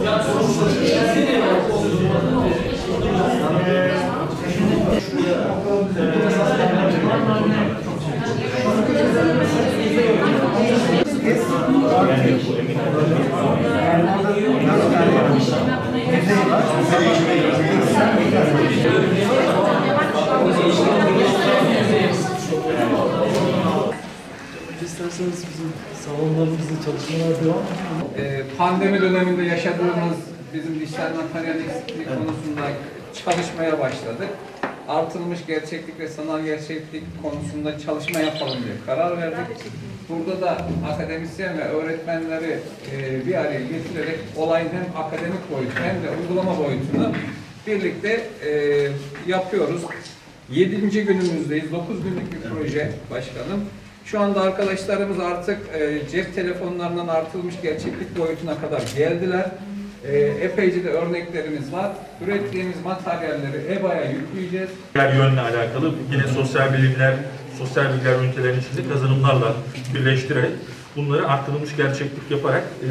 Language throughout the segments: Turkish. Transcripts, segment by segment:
Yes. Salonlarımızda çalışmalar devam ediyor. Ee, pandemi döneminde yaşadığımız bizim dijital materyal eksikliği konusunda çalışmaya başladık. Artılmış gerçeklik ve sanal gerçeklik konusunda çalışma yapalım diye karar verdik. Burada da akademisyen ve öğretmenleri e, bir araya getirerek olayın hem akademik boyutu hem de uygulama boyutunu birlikte e, yapıyoruz. Yedinci günümüzdeyiz. Dokuz günlük bir proje başkanım. Şu anda arkadaşlarımız artık e, cep telefonlarından artılmış gerçeklik boyutuna kadar geldiler. E, epeyce de örneklerimiz var. Ürettiğimiz materyalleri EBA'ya yükleyeceğiz. Diğer yönle alakalı yine sosyal bilimler, sosyal bilgiler ünitelerinin içinde kazanımlarla birleştirerek bunları artırılmış gerçeklik yaparak e,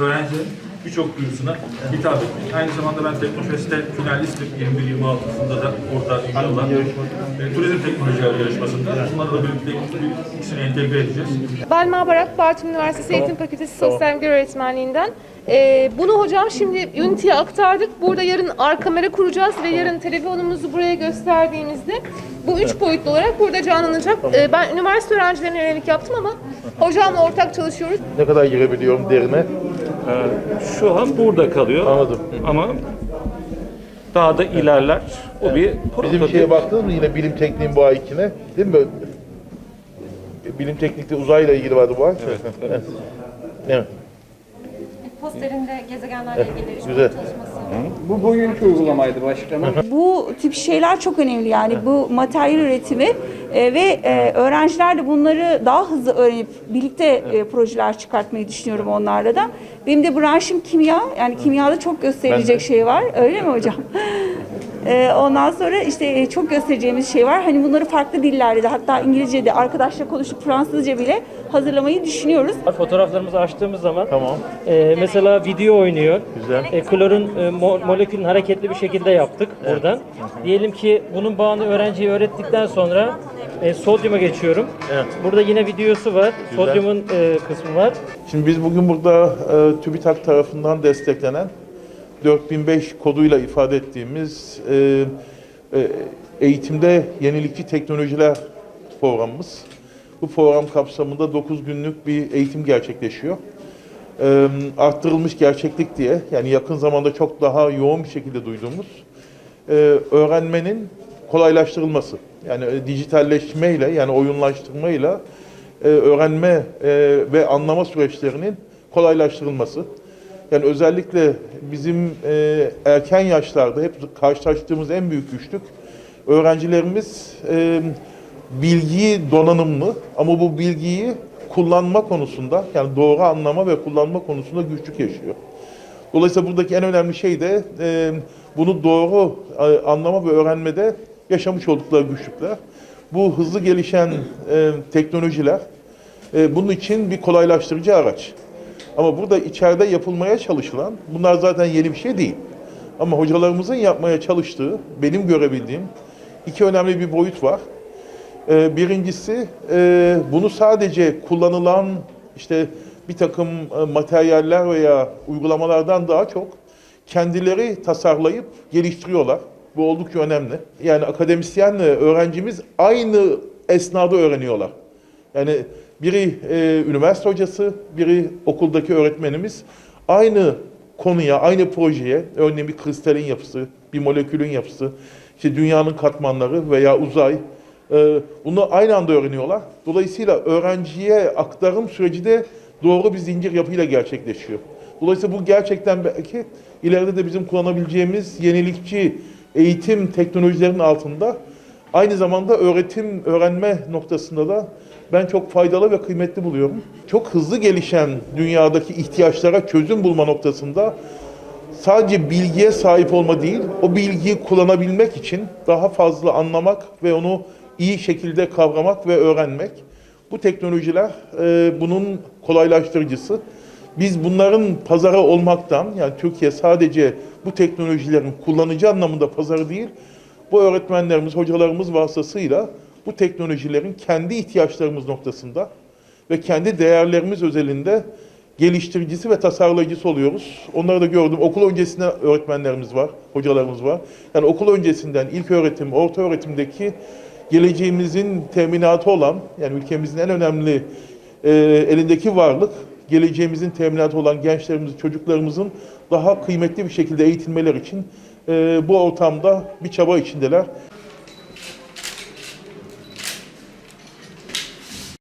öğrencilerin birçok duyusuna hitap etmek. Aynı zamanda ben Teknofest'te finalistim 21-26'sında da orada alan e, turizm teknolojileri yarışmasında. Bunlarla birlikte ikisini entegre edeceğiz. Belma Barak, Bartın Üniversitesi Eğitim Fakültesi Sosyal Bilgiler Öğretmenliğinden. Ee, bunu hocam şimdi Unity'ye aktardık. Burada yarın ar kamera kuracağız ve yarın telefonumuzu buraya gösterdiğimizde bu üç boyutlu olarak burada canlanacak. Ee, ben üniversite öğrencilerine yönelik yaptım ama hocamla ortak çalışıyoruz. Ne kadar girebiliyorum derine Şu an burada kalıyor. anladım. Ama daha da ilerler. O bir Bizim prototip. şeye baktınız mı yine bilim tekniğin bu ayikine değil mi? Bilim teknikte uzayla ilgili vardı bu ay. Evet. evet. Posterinde gezegenlerle ilgili Güzel. çalışması. Bu bugünkü uygulamaydı başkanım. Bu tip şeyler çok önemli yani bu materyal üretimi e, ve e, öğrenciler de bunları daha hızlı öğrenip birlikte e, projeler çıkartmayı düşünüyorum onlarla da. Benim de branşım kimya yani kimyada çok gösterilecek şey var öyle mi hocam? E, ondan sonra işte e, çok göstereceğimiz şey var. Hani bunları farklı dillerde de hatta İngilizce'de arkadaşla konuşup Fransızca bile hazırlamayı düşünüyoruz. Fotoğraflarımızı açtığımız zaman Tamam. e, mesela video oynuyor. Güzel. E, klorun e, mo- molekülün hareketli bir şekilde yaptık buradan. Diyelim ki bunun bağını öğrenciye öğrettikten sonra e, sodyuma geçiyorum. Evet. Burada yine videosu var. Sodyumun e, kısmı var. Şimdi biz bugün burada e, TÜBİTAK tarafından desteklenen 4005 koduyla ifade ettiğimiz e, e, eğitimde yenilikçi teknolojiler programımız. Bu program kapsamında 9 günlük bir eğitim gerçekleşiyor. E, arttırılmış gerçeklik diye yani yakın zamanda çok daha yoğun bir şekilde duyduğumuz e, öğrenmenin kolaylaştırılması. Yani e, dijitalleşmeyle yani oyunlaştırmayla e, öğrenme e, ve anlama süreçlerinin kolaylaştırılması. Yani özellikle bizim e, erken yaşlarda hep karşılaştığımız en büyük güçlük öğrencilerimiz e, bilgiyi donanımlı ama bu bilgiyi kullanma konusunda yani doğru anlama ve kullanma konusunda güçlük yaşıyor. Dolayısıyla buradaki en önemli şey de e, bunu doğru e, anlama ve öğrenmede yaşamış oldukları güçlükler. Bu hızlı gelişen e, teknolojiler e, bunun için bir kolaylaştırıcı araç. Ama burada içeride yapılmaya çalışılan, bunlar zaten yeni bir şey değil. Ama hocalarımızın yapmaya çalıştığı, benim görebildiğim iki önemli bir boyut var. Ee, birincisi e, bunu sadece kullanılan işte bir takım e, materyaller veya uygulamalardan daha çok kendileri tasarlayıp geliştiriyorlar. Bu oldukça önemli. Yani akademisyenle öğrencimiz aynı esnada öğreniyorlar. Yani biri e, üniversite hocası, biri okuldaki öğretmenimiz aynı konuya, aynı projeye, örneğin bir kristalin yapısı, bir molekülün yapısı, işte dünyanın katmanları veya uzay, e, bunu aynı anda öğreniyorlar. Dolayısıyla öğrenciye aktarım süreci de doğru bir zincir yapıyla gerçekleşiyor. Dolayısıyla bu gerçekten belki ileride de bizim kullanabileceğimiz yenilikçi eğitim teknolojilerinin altında aynı zamanda öğretim, öğrenme noktasında da ben çok faydalı ve kıymetli buluyorum. Çok hızlı gelişen dünyadaki ihtiyaçlara çözüm bulma noktasında sadece bilgiye sahip olma değil, o bilgiyi kullanabilmek için daha fazla anlamak ve onu iyi şekilde kavramak ve öğrenmek. Bu teknolojiler e, bunun kolaylaştırıcısı. Biz bunların pazarı olmaktan, yani Türkiye sadece bu teknolojilerin kullanıcı anlamında pazarı değil, bu öğretmenlerimiz, hocalarımız vasıtasıyla bu teknolojilerin kendi ihtiyaçlarımız noktasında ve kendi değerlerimiz özelinde geliştiricisi ve tasarlayıcısı oluyoruz. Onları da gördüm. Okul öncesinde öğretmenlerimiz var, hocalarımız var. Yani okul öncesinden ilk öğretim, orta öğretimdeki geleceğimizin teminatı olan, yani ülkemizin en önemli e, elindeki varlık, geleceğimizin teminatı olan gençlerimizin, çocuklarımızın daha kıymetli bir şekilde eğitilmeleri için bu ortamda bir çaba içindeler.